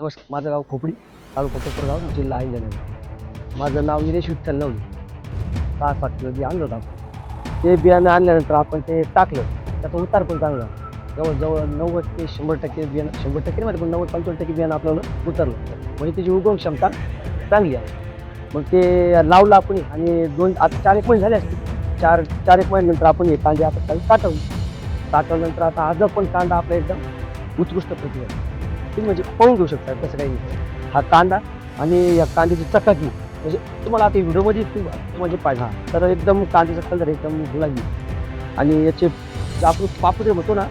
नमस्कार माझं गाव खोपडी तालुका कोपरगाव जिल्हा इंजिनिअरिंग माझं नाव निलेश विठ्ठल नवली. सहा सात किलो बी आणलं होतं आपण. ते बियाणं आणल्यानंतर आपण ते टाकलं. त्याचा उतार पण चांगला जवळजवळ नव्वद ते शंभर टक्के बियाणं शंभर टक्के नाही पण नव्वद पंच्याण्णव टक्के बियाणं आपल्याला उतरलं. म्हणजे त्याची उगवण क्षमता चांगली आहे. मग ते लावलं आपण आणि दोन आता चार एक महिने झाले असतील. चार चार एक महिन्यानंतर आपण हे कांदे आता काही काटवले काटवल्यानंतर आता आज पण कांदा आपला एकदम उत्कृष्ट प्रक्रिया आहे. तुम्ही म्हणजे पाहून घेऊ शकता तसं काही नाही. हा कांदा आणि या कांद्याची चकाकी म्हणजे तुम्हाला आता व्हिडिओमध्ये म्हणजे पाहिजे. हा. तर एकदम कांद्याचा कलर एकदम गुलाबी. आणि याचे जे आपण पापुद्रे म्हणतो ना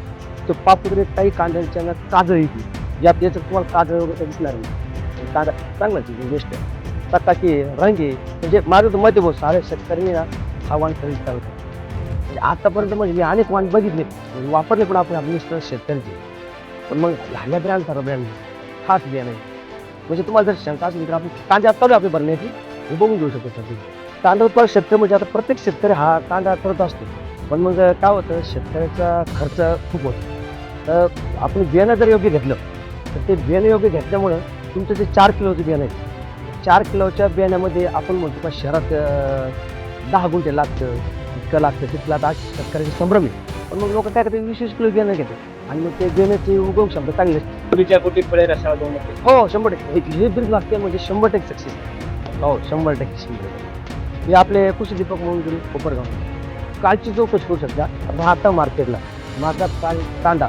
ते पापुद्रे काही कांद्याच्या ना काजळ येते यात याचं तुम्हाला काजळ वगैरे दिसणार नाही. कांदा चांगलाच बेस्ट आहे. चकाकी रंग आहे. म्हणजे माझं तर मत आहे भाऊ सारे शेतकऱ्यांनी ना हा वाण खरेदी करायचा म्हणजे आतापर्यंत म्हणजे मी अनेक वाण बघितले म्हणजे वापरले पण आपण आपले मिस्टर शेतकऱ्याचे पण मग झाल्या ब्रँड सारा ब्रँड खास बियाणं आहे म्हणजे तुम्हाला जर शंका असली तर आपण कांदे चालू आपली भरण्याची हे बघून घेऊ शकतो सर. कांदा उत्पादक शेतकरी म्हणजे आता प्रत्येक शेतकरी हा कांदा करत असतो. पण मग काय होतं शेतकऱ्याचा खर्च खूप होतो. तर आपण बियाणं जर योग्य घेतलं तर ते बियाणं योग्य घेतल्यामुळं तुमचं जे चार किलोचं बियाणं आहे चार किलोच्या बियाण्यामध्ये आपण म्हणतो का शहरात दहा गुंठे लागतं इतकं लागतं तिथला आता आज शेतकऱ्याचे संभ्रम आहे. पण मग लोक काय करतात वीस वीस किलो बियाणं घेतात. आणि मग ते बियाण्याची उगम क्षमता चांगली दोन हो शंभर टक्के. हे- बिल लागते म्हणजे शंभर टक्के सक्सेस हो शंभर टक्के शंभर टक्के. हे आपले कृषी दीपक म्हणून गेले कोपरगाव. कालची चौकशी करू शकता. राहता मार्केटला. माझा काल कांदा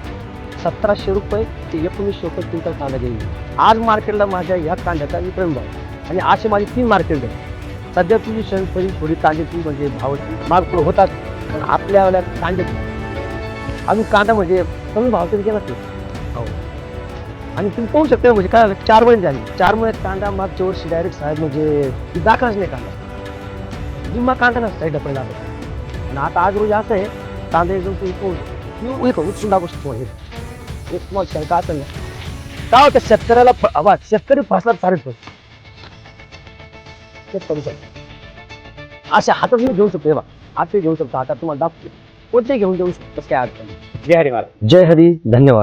सतराशे रुपये ते एकोणीसशे रुपये क्विंटल कांदा घेईल. आज मार्केटला माझ्या ह्या कांद्याचा विक्रम भाव. आणि असे माझे तीन मार्केट आहे सध्या तुझी शनपरी थोडी कांद्याची म्हणजे भाव माग पुढे होतात. पण आपल्या कांद्याची अजून कांदा म्हणजे कमी भाव तरी गेला हो. आणि तुम्ही पाहू शकता म्हणजे काय झालं चार महिने झाले. चार महिन्यात कांदा मागच्या वर्षी डायरेक्ट साहेब म्हणजे दाखलाच नाही कांदा. निम्मा कांदा ना साईडला पहिला आला. आणि आता आज रोजी असं आहे कांदा एकदम तुम्ही पाहू शकता. एक उचलून दाखवू शकतो हे. एक तुम्हाला शंका असेल ना काय होतं शेतकऱ्याला आवाज शेतकरी फसला सारेच फस तेच करू शकतो. अशा हातात मी घेऊ शकतो हे बा हात घेऊ शकतो. हातात तुम्हाला दाखवतो. कोणते घेऊन देऊ शकतो काय अडचण जय हरी महाराज जय हरी धन्यवाद।